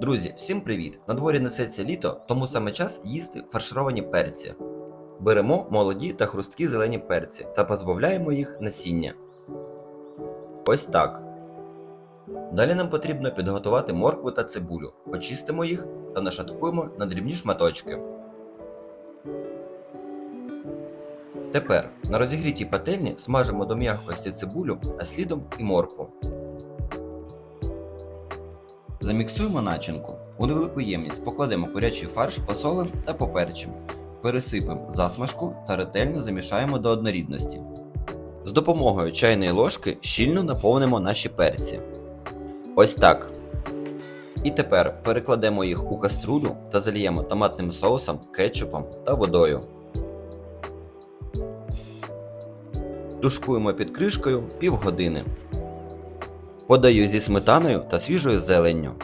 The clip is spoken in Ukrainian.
Друзі, всім привіт! На дворі несеться літо, тому саме час їсти фаршировані перці. Беремо молоді та хрусткі зелені перці та позбавляємо їх насіння. Ось так. Далі нам потрібно підготувати моркву та цибулю, почистимо їх та нашаткуємо на дрібні шматочки. Тепер на розігрітій пательні смажимо до м'якості цибулю, а слідом і моркву. Заміксуємо начинку. У невелику ємність покладемо курячий фарш, посолим та поперчим. Пересипемо засмажку та ретельно замішаємо до однорідності. З допомогою чайної ложки щільно наповнимо наші перці. Ось так. І тепер перекладемо їх у каструлю та заліємо томатним соусом, кетчупом та водою. Тушкуємо під кришкою півгодини. Подаю зі сметаною та свіжою зеленню.